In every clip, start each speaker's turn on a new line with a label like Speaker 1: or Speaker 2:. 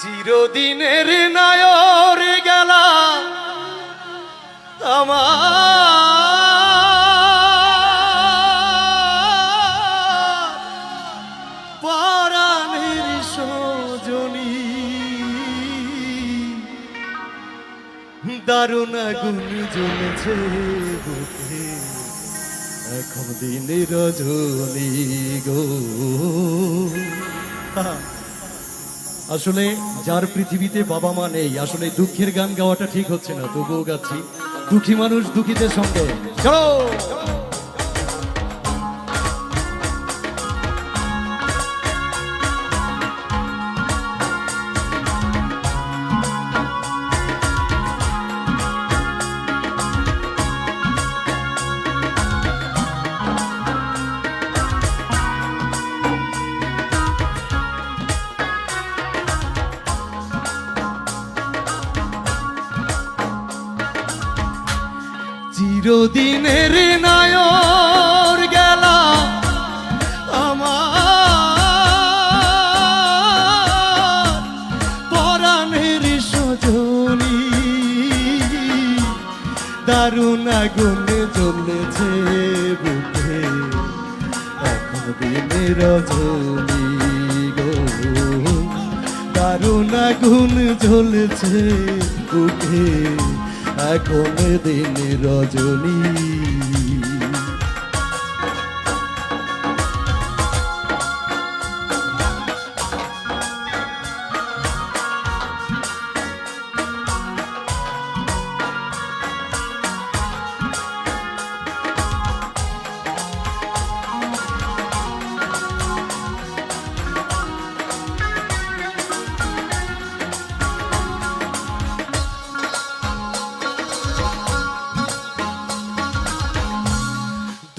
Speaker 1: চিরদিনের নায়র গেলা আমার। পরাণের সজনী। দারুণ আগুন জ্বলেছে এখন দিনে রজনী গো। আসলে যার পৃথিবীতে বাবা মা নেই, আসলে দুঃখের গান গাওয়াটা ঠিক হচ্ছে না, তবুও গাচ্ছি, দুঃখী মানুষ দুঃখীদের সঙ্গে। চলো! চিরদিনের নায়র গেলা আমার। পরাণের সজনী, দারুণ আগুন জ্বলেছে বুকে। এখন দিনে রজনী গো। দারুণ আগুন জ্বলেছে বুকে। এখন দিন রজনী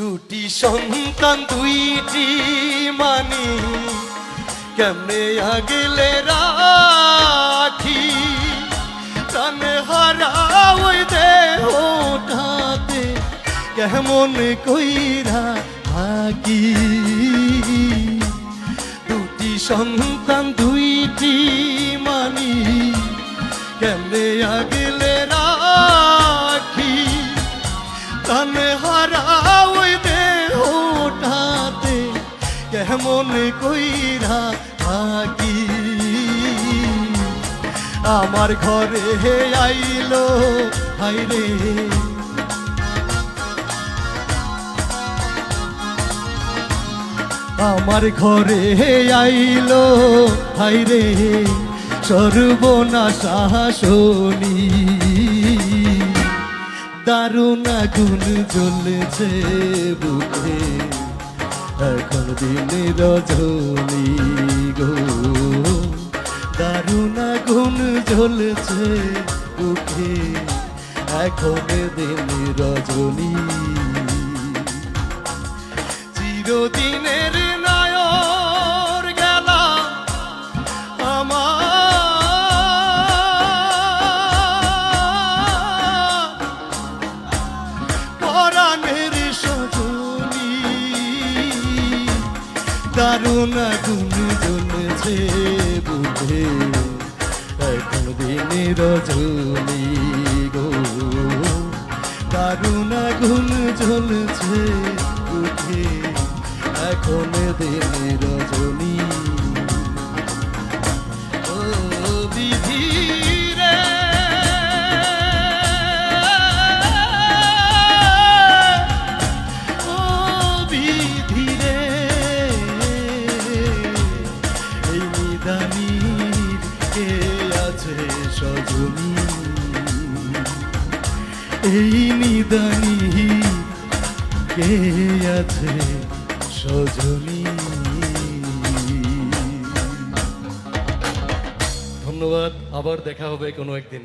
Speaker 1: দুটি সন্তান দুইটি মানি। কেমনে আগলে রাখি? প্রাণে হারা ওই দেহটাতে কেমন কইরা থাকি? দুটি সন্তান দুইটি মানি, কেমনে আগলে কইরা থাকি। আমার ঘরে হে আইলো হাইরে আমার ঘরে হে আইলো হাইরে সর্বনাশা শনি। দারুণ আগুন জ্বলেছে বুকে। এখন দিনে রজনী গো দারুণ আগুন জ্বলছে দুঃখে এখন দিন রজনী। চিরদিনের দারুণ আগুন জ্বলেছে বুঝে। এখন দিনে রজনী গো। দারুণ আগুন জ্বলেছে বুঝে। এখন দিনে রজনী সজনী এই নিদানি কে আছে সজনী? ধন্যবাদ আবার দেখা হবে কোনো একদিন।